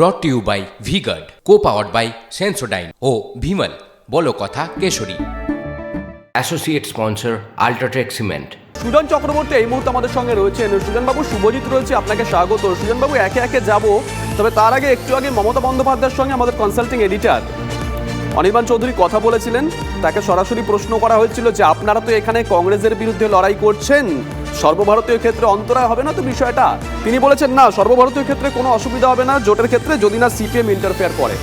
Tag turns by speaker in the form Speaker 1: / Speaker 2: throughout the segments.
Speaker 1: Brought to you by V-Guard co powered by Sensodyne ও ভিমল বলো কথা Kesari. Associate sponsor UltraTech cement
Speaker 2: Sujan Chakraborty এই মুহূর্তে আমাদের সঙ্গে রয়েছেন। সুজনবাবু শুভজিৎ রয়েছে আপনাকে স্বাগত। সুজনবাবু একে একে যাব। তবে তার আগে একটু আগে মমতা বন্দ্যোপাধ্যায়ের সঙ্গে আমাদের কনসাল্টিং এডিটর অনির্বাণ চৌধুরী কথা বলেছিলেন, তাকে সরাসরি প্রশ্ন করা হয়েছিল যে আপনারা তো এখানে কংগ্রেসের বিরুদ্ধে লড়াই করছেন, সর্বভারতীয় ক্ষেত্রে অন্তরায় হবে না তো বিষয়টা? তিনি বলেছেন, না, সর্বভারতীয় ক্ষেত্রে কোনো অসুবিধা হবে না, জোটের ক্ষেত্রে যদি না সিপিএম ইন্টারফেয়ার করে।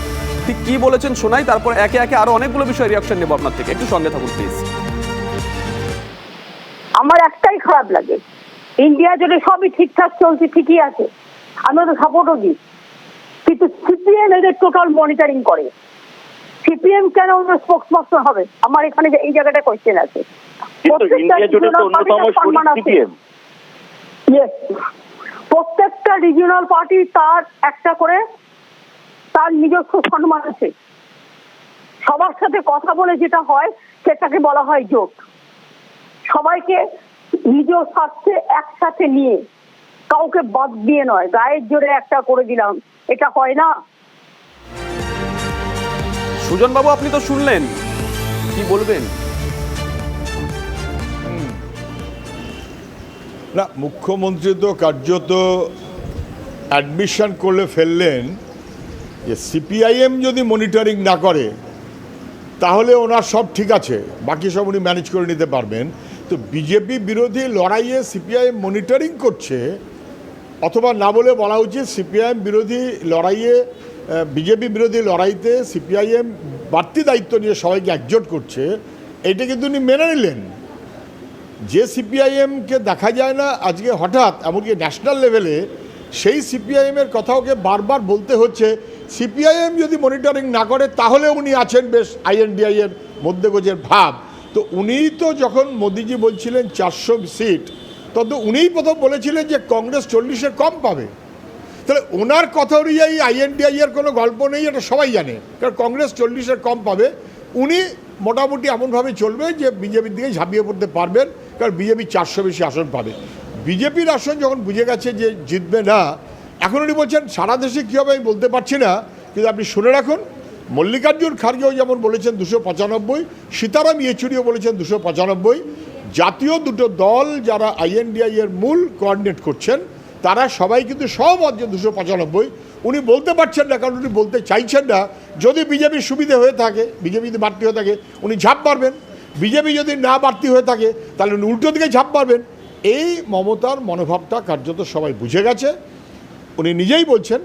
Speaker 2: ঠিক কি বলেছেন শোনাই তারপর একে একে আরও অনেকগুলো বিষয় রিয়াকশন নেব আপনার থেকে। একটু সঙ্গে থাকুন প্লিজ
Speaker 3: আমার একটাই খারাপ লাগে। ইন্ডিয়া জুড়ে সবই ঠিকঠাক চলছে, ঠিকই আছে। আমরা তো সাপোর্টও দিই। কিন্তু সিপিএম এদের টোটাল মনিটরিং করে। সিপিএম কেন অন্য স্পোক্সপারসন হবে? আমার এখানে যে এই জায়গাটা কোয়েশ্চেন আছে. প্রত্যেকটা রিজিওনাল পার্টি তার একটা করে তার নিজস্ব সম্মান আছে। সবার সাথে কথা বলে যেটা হয় সেটাকে বলা হয় জোট। সবাইকে নিজ স্বার্থে একসাথে নিয়ে কাউকে বাদ দিয়ে নয় গায়ের জোরে একটা করে দিলাম। এটা হয় না।
Speaker 2: সুজনবাবু, আপনি তো শুনলেন। কি বলবেন?
Speaker 4: না, মুখ্যমন্ত্রী তো কার্যত অ্যাডমিশন করলে ফেললেন যে সিপিআইএম যদি মনিটরিং না করে, তাহলে ওনার সব ঠিক আছে, বাকি সব উনি ম্যানেজ করে নিতে পারবেন। তো বিজেপি বিরোধী লড়াইয়ে সিপিআইএম মনিটরিং করছে, অথবা না বলে বলা উচিত সিপিআইএম বিরোধী লড়াইয়ে বিজেপি বিরোধী লড়াইতে সিপিআইএম বাড়তি দায়িত্ব নিয়ে সবাইকে একজোট করছে, এটা কিন্তু উনি মেনে নিলেন। যে সিপিআইএমকে দেখা যায় না, আজকে হঠাৎ এমনকি ন্যাশনাল লেভেলে সেই সিপিআইএমের কথা ওকে বারবার বলতে হচ্ছে। সিপিআইএম যদি মনিটরিং না করে, তাহলে উনি আছেন বেশ আইএনডিআই এর মধ্যে গোজের ভাব। তো উনি তো যখন মোদিজি বলছিলেন চারশো সিট তত উনিই প্রথম বলেছিলেন যে কংগ্রেস চল্লিশের কম পাবে। তাহলে ওনার কথা অনুযায়ী আইএনডিআই এর কোনো গল্প নেই, এটা সবাই জানে। কারণ কংগ্রেস চল্লিশের কম পাবে। উনি মোটামুটি এমনভাবে চলবে যে বিজেপির দিকে ঝাঁপিয়ে পড়তে পারবেন, কারণ বিজেপি চারশো বেশি আসন পাবে। বিজেপির আসন যখন বুঝে গেছে যে জিতবে না, এখন উনি বলছেন, সারা দেশে কী হবে আমি বলতে পারছি না, কিন্তু আপনি শুনে রাখুন, মল্লিকার্জুন খার্গেও যেমন বলেছেন দুশো পঁচানব্বই, সীতারাম ইয়েচুরিও বলেছেন দুশো পঁচানব্বই। জাতীয় দুটো দল যারা আইএনডিআই এর মূল কোঅর্ডিনেট করছেন তারা সবাই কিন্তু সহমত যে দুশো পঁচানব্বই। উনি বলতে পারছেন না, কারণ উনি বলতে চাইছেন না। যদি বিজেপির সুবিধে হয়ে থাকে, বিজেপি যদি বাড়তি হয়ে থাকে, উনি ঝাঁপ মারবেন। বিজেপি যদি না বাড়তি হয়ে থাকে, তাহলে উনি উল্টো দিকে ঝাঁপ মারবেন। এই মমতার মনোভাবটা কার্যত সবাই বুঝে গেছে। উনি নিজেই বলছেন,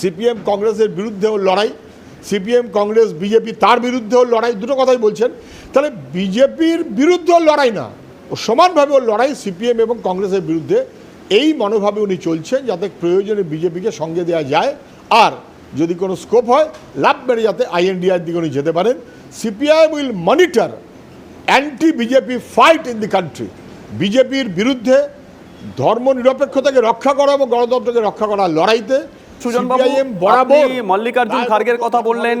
Speaker 4: সিপিএম কংগ্রেসের বিরুদ্ধেও লড়াই, সিপিএম কংগ্রেস, বিজেপি তার বিরুদ্ধেও লড়াই, দুটো কথাই বলছেন। তাহলে বিজেপির বিরুদ্ধেও লড়াই না, ও সমানভাবে ওর লড়াই সিপিএম এবং কংগ্রেসের বিরুদ্ধে। এই মনোভাবে উনি চলছেন যাতে প্রয়োজনে বিজেপিকে সঙ্গে দেওয়া যায়। আর যদি কোনো স্কোপ হয় লাভ মেরে যাতে আইএনডিআর দিকে উনি যেতে পারেন। CPI will monitor anti BJP fight in the country বিজেপির বিরুদ্ধে ধর্ম নিরপেক্ষতাকে রক্ষা করা এবং গণতন্ত্রকে রক্ষা করার লড়াইতে
Speaker 2: মল্লিকার্জুন খার্গের কথা বললেন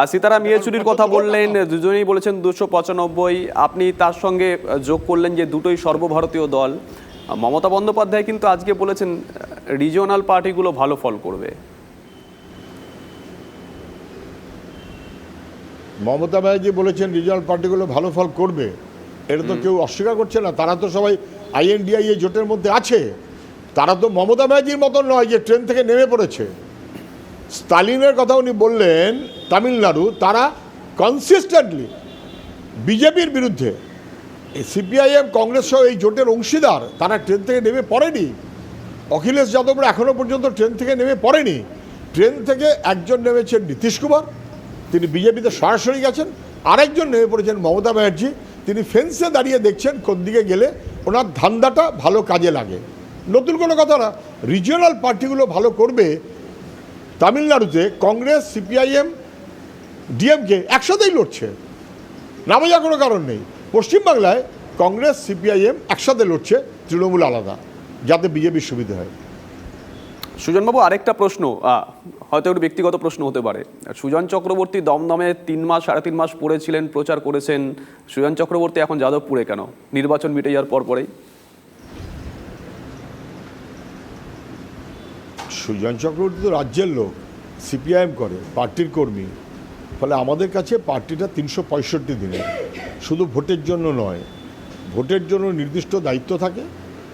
Speaker 2: আর সীতারাম ইয়েচুরির কথা বললেন দুজনেই বলেছেন দুশো পঁচানব্বই। আপনি তার সঙ্গে যোগ করলেন যে দুটোই সর্বভারতীয় দল। মমতা বন্দ্যোপাধ্যায় কিন্তু আজকে বলেছেন রিজিওনাল পার্টিগুলো ভালো ফল করবে।
Speaker 4: মমতা ব্যানার্জি বলেছেন রিজনাল পার্টিগুলো ভালো ফল করবে। এটা তো কেউ অস্বীকার করছে না তারা তো সবাই আইএনডিআই এই জোটের মধ্যে আছে। তারা তো মমতা ব্যানার্জির মতন নয় যে ট্রেন থেকে নেমে পড়েছে। স্টালিনের কথা উনি বললেন তামিলনাড়ু তারা কনসিস্টেন্টলি বিজেপির বিরুদ্ধে সিপিআইএম কংগ্রেস সহ এই জোটের অংশীদার, তারা ট্রেন থেকে নেমে পড়েনি। অখিলেশ যাদবরা এখনও পর্যন্ত ট্রেন থেকে নেমে পড়েনি। ট্রেন থেকে একজন নেমেছেন নীতিশ কুমার, তিনি বিজেপিতে সরাসরি গেছেন। আরেকজন নেমে পড়েছেন মমতা ব্যানার্জি, তিনি ফেন্সে দাঁড়িয়ে দেখছেন কোন দিকে গেলে। ওনার ধান্দাটা ভালো কাজে লাগে। নতুন কোনো কথা না রিজিওনাল পার্টিগুলো ভালো করবে তামিলনাড়ুতে কংগ্রেস, সিপিআইএম, ডিএমকে একসাথেই লড়ছে। না বোঝার কোনো কারণ নেই। পশ্চিমবাংলায় কংগ্রেস সিপিআইএম একসাথে লড়ছে তৃণমূল আলাদা যাতে বিজেপির সুবিধা হয়।
Speaker 2: সুজনবাবু আরেকটা প্রশ্ন হয়তো একটু ব্যক্তিগত প্রশ্ন হতে পারে। সুজন চক্রবর্তী দমদমে তিন মাস সাড়ে তিন মাস পড়েছিলেন প্রচার করেছেন। সুজন চক্রবর্তী এখন যাদবপুরে কেন? নির্বাচন মিটে যাওয়ার পর পরেই।
Speaker 4: সুজন চক্রবর্তী তো রাজ্যের লোক সিপিআইএম করে পার্টির কর্মী। ফলে আমাদের কাছে পার্টিটা তিনশো পঁয়ষট্টি দিনে। শুধু ভোটের জন্য নয়, ভোটের জন্য নির্দিষ্ট দায়িত্ব থাকে।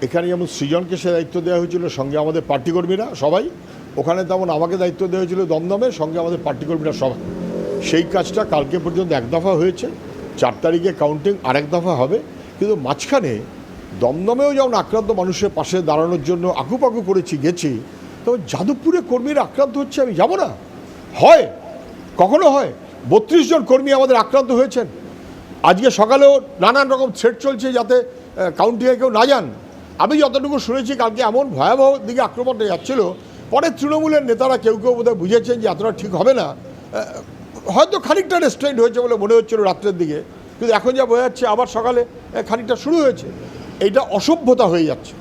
Speaker 4: এখানে যেমন সৃজনকে সে দায়িত্ব দেওয়া হয়েছিল, সঙ্গে আমাদের পার্টি কর্মীরা সবাই। ওখানে তেমন আমাকে দায়িত্ব দেওয়া হয়েছিল দমদমে, সঙ্গে আমাদের পার্টি কর্মীরা সবাই। সেই কাজটা কালকে পর্যন্ত এক দফা হয়েছে। চার তারিখে কাউন্টিং আরেক দফা হবে। কিন্তু মাঝখানে দমদমেও যেমন আক্রান্ত মানুষের পাশে দাঁড়ানোর জন্য আকুপাকু করেছি, গেছি তবে যাদবপুরে কর্মীরা আক্রান্ত হচ্ছে, আমি যাব না। হয় কখনো হয়? বত্রিশ জন কর্মী আমাদের আক্রান্ত হয়েছেন। আজকে সকালেও নানান রকম থ্রেট চলছে যাতে কাউন্টিংয়ে কেউ না যান। আমি যতটুকু শুনেছি, কালকে এমন ভয়াবহ দিকে আক্রমণটা যাচ্ছিল। পরে তৃণমূলের নেতারা কেউ কেউ বোধহয় বুঝেছেন যে এতটা ঠিক হবে না। হয়তো খানিকটা রেস্ট্রেন্ট হয়েছে বলে মনে হচ্ছিল রাত্রের দিকে। কিন্তু এখন যা বোঝা যাচ্ছে, আবার সকালে খানিকটা শুরু হয়েছে। এইটা অসভ্যতা হয়ে যাচ্ছে।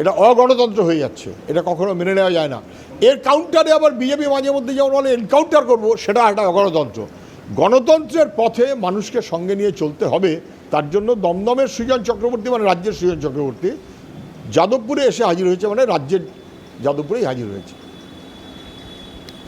Speaker 4: এটা অগণতন্ত্র হয়ে যাচ্ছে। এটা কখনো মেনে নেওয়া যায় না। এর কাউন্টারে আবার বিজেপি মাঝে মধ্যে যেমন বলে এনকাউন্টার করব সেটা একটা গণতন্ত্র গণতন্ত্রের পথে মানুষকে সঙ্গে নিয়ে চলতে হবে, তার জন্য দমদমের সৃজন চক্রবর্তী মানে রাজ্যের সৃজন চক্রবর্তী, যাদবপুরে এসে হাজির হয়েছে মানে রাজ্যের যাদবপুরেই হাজির হয়েছে।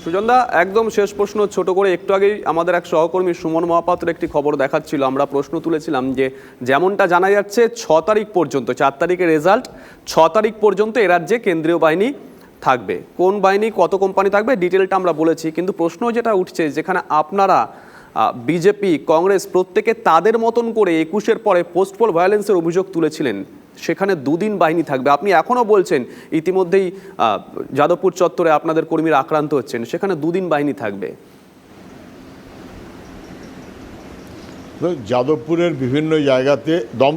Speaker 2: সুজনদা একদম শেষ প্রশ্ন ছোট করে, একটু আগেই আমাদের এক সহকর্মী সুমন মহাপাত্র একটি খবর দেখাচ্ছিল। আমরা প্রশ্ন তুলেছিলাম যে, যেমনটা জানা যাচ্ছে, ছ তারিখ পর্যন্ত, চার তারিখের রেজাল্ট ছ তারিখ পর্যন্ত এ রাজ্যে কেন্দ্রীয় বাহিনী থাকবে? কোন বাহিনী কত কোম্পানি থাকবে? ডিটেলটা আমরা বলেছি, কিন্তু প্রশ্ন যেটা উঠছে, যেখানে আপনারা বিজেপি কংগ্রেস প্রত্যেকে তাদের মতন করে একুশের পরে পোস্টপোল ভায়োলেন্সের অভিযোগ তুলেছিলেন, সেখানে দুদিন বাহিনী থাকবে। আপনি এখনও বলছেন, ইতিমধ্যেই যাদবপুর চত্বরে আপনাদের কর্মীরা আক্রান্ত হচ্ছেন, সেখানে দুদিন বাহিনী থাকবে।
Speaker 4: যাদবপুরের বিভিন্ন জায়গাতে দম,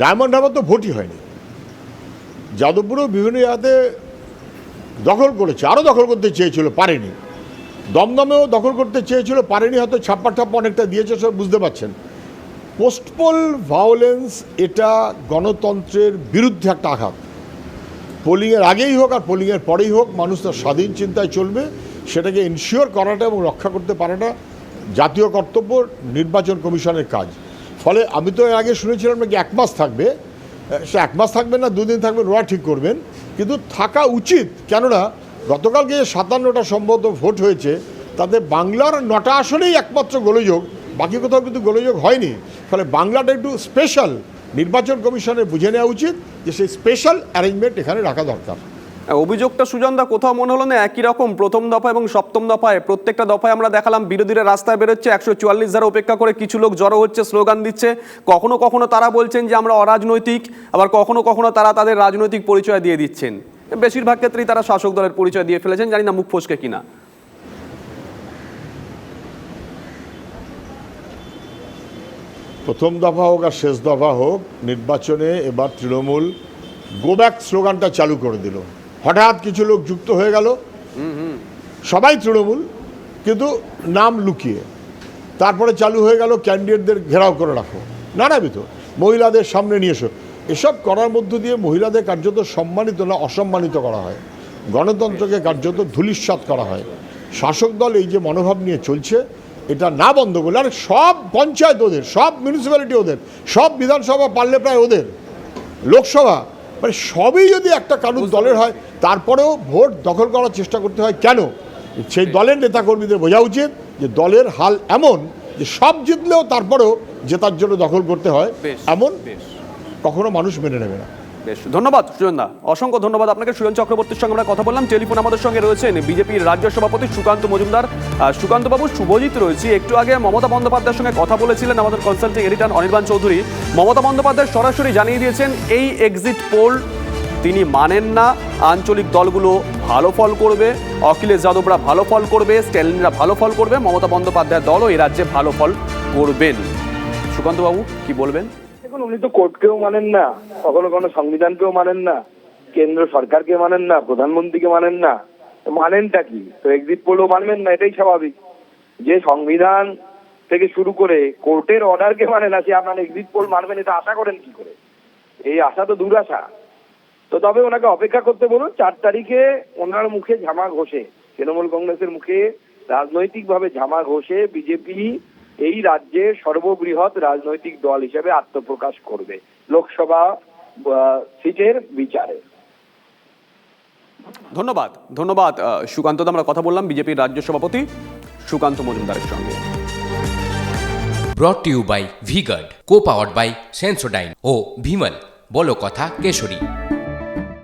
Speaker 4: ডায়মন্ড হারবার তো ভোটই হয়নি। যাদবপুরেও বিভিন্ন জায়গাতে দখল করেছে, আরও দখল করতে চেয়েছিল, পারেনি। দমদমেও দখল করতে চেয়েছিল, পারেনি, হয়তো ছাপ্পা টাপ্পা অনেকটা দিয়েছে সব বুঝতে পারছেন। পোস্টপোল ভায়োলেন্স এটা গণতন্ত্রের বিরুদ্ধে একটা আঘাত। পোলিংয়ের আগেই হোক আর পোলিংয়ের পরেই হোক, মানুষ তার স্বাধীন চিন্তায় চলবে, সেটাকে ইনশিওর করাটা এবং রক্ষা করতে পারাটা জাতীয় কর্তব্য, নির্বাচন কমিশনের কাজ। ফলে আমি তো এর আগে শুনেছিলাম নাকি এক মাস থাকবে সে এক মাস থাকবে না, দুদিন থাকবে, ওরা ঠিক করবেন। কিন্তু থাকা উচিত। কেননা গতকালকে যে সাতান্নটা সম্ভবত ভোট হয়েছে, তাতে বাংলার নটা আসনেই একমাত্র গোলযোগ, বাকি কোথাও কিন্তু গোলযোগ হয়নি। ফলে বাংলাটা একটু স্পেশাল নির্বাচন কমিশনের বুঝে নেওয়া উচিত যে সেই স্পেশাল অ্যারেঞ্জমেন্ট এখানে রাখা দরকার।
Speaker 2: অভিযোগটা সুজনদা, কোথাও মনে হলো না, একই রকম, প্রথম দফা এবং সপ্তম দফায়। প্রত্যেকটা দফায় আমরা দেখালাম, বিরোধীরা রাস্তায় বেরোচ্ছে, একশো চুয়াল্লিশ ধারা উপেক্ষা করে কিছু লোক জড়ো হচ্ছে, স্লোগান দিচ্ছে। কখনো কখনো তারা বলছেন যে আমরা অরাজনৈতিক, আবার কখনো কখনো তারা তাদের রাজনৈতিক পরিচয় দিয়ে দিচ্ছেন। বেশিরভাগ ক্ষেত্রেই তারা শাসক দলের পরিচয় দিয়ে ফেলেছেন, জানি না মুখ ফসকে কিনা।
Speaker 4: প্রথম দফা হোক আর শেষ দফা হোক, নির্বাচনে এবার তৃণমূল গো ব্যাক স্লোগানটা চালু করে দিল। হঠাৎ কিছু লোক যুক্ত হয়ে গেল। সবাই তৃণমূল কিন্তু নাম লুকিয়ে। তারপরে চালু হয়ে গেল ক্যান্ডিডেটদের ঘেরাও করে রাখো। নানাবিধ। মহিলাদের সামনে নিয়ে এসো। এসব করার মধ্য দিয়ে মহিলাদের কার্যত সম্মানিত না অসম্মানিত করা হয়। গণতন্ত্রকে কার্যত ধূলিস্বাত করা হয়। শাসক দল এই যে মনোভাব নিয়ে চলছে এটা না বন্ধ করলে আর সব পঞ্চায়েত ওদের সব মিউনিসিপ্যালিটি ওদের সব বিধানসভা পারলে প্রায় ওদের। লোকসভা মানে সবই যদি একটা কানুন দলের হয় তারপরেও ভোট দখল করার চেষ্টা করতে হয় কেন? সেই দলের নেতাকর্মীদের বোঝা উচিত যে দলের হাল এমন যে সব জিতলেও তারপরেও জেতার জন্য দখল করতে হয় এমন কখনো মানুষ মেনে নেবে না।
Speaker 2: বেশ ধন্যবাদ সুজনদা অসংখ্য ধন্যবাদ আপনাকে। সুজন চক্রবর্তীর সঙ্গে আমরা কথা বললাম। টেলিফোন আমাদের সঙ্গে রয়েছেন বিজেপির রাজ্য সভাপতি সুকান্ত মজুমদার। আর সুকান্ত বাবু শুভজিৎ রয়েছে। একটু আগে মমতা বন্দ্যোপাধ্যায়ের সঙ্গে কথা বলেছিলেন আমাদের কনসাল্টিং এডিটর অনির্বাণ চৌধুরী। মমতা বন্দ্যোপাধ্যায় সরাসরি জানিয়ে দিয়েছেন এই এক্সিট পোল তিনি মানেন না। আঞ্চলিক দলগুলো ভালো ফল করবে, অখিলেশ যাদবরা ভালো ফল করবে, স্ট্যালিনরা ভালো ফল করবে, মমতা বন্দ্যোপাধ্যায়ের দলও এই রাজ্যে ভালো ফল করবেন। সুকান্তবাবু, কি বলবেন?
Speaker 5: দেখুন, উনি তো কোর্টকেও মানেন না, কখনো কোনো সংবিধানকেও মানেন না, কেন্দ্র সরকারকে মানেন না, প্রধানমন্ত্রীকে মানেন না। মানেনটা কি? তো এক্সিট পোলও মানবেন না, এটাই স্বাভাবিক। যে সংবিধান থেকে শুরু করে কোর্টের অর্ডারকে মানে না, সে আপনার এক্সিট পোল মানবেন, এটা আশা করেন কি করে? এই আশা তো দুরাশা। তো তবে ওনাকে অপেক্ষা করতে বলুন চার তারিখে ওনার মুখে ঝামা ঘষে তৃণমূল কংগ্রেসের মুখে রাজনৈতিকভাবে ঝামা ঘষে বিজেপি এই রাজ্যে সর্ববৃহৎ রাজনৈতিক দল হিসেবে আত্মপ্রকাশ করবে লোকসভা সিটের বিচারে।
Speaker 2: ধন্যবাদ ধন্যবাদ আহ, সুকান্ত আমরা কথা বললাম বিজেপির রাজ্য সভাপতি সুকান্ত মজুমদারের সঙ্গে।
Speaker 1: Brought to you by V-Guard co powered by Sensodyne ও ভিমল বলো কথা Kesari.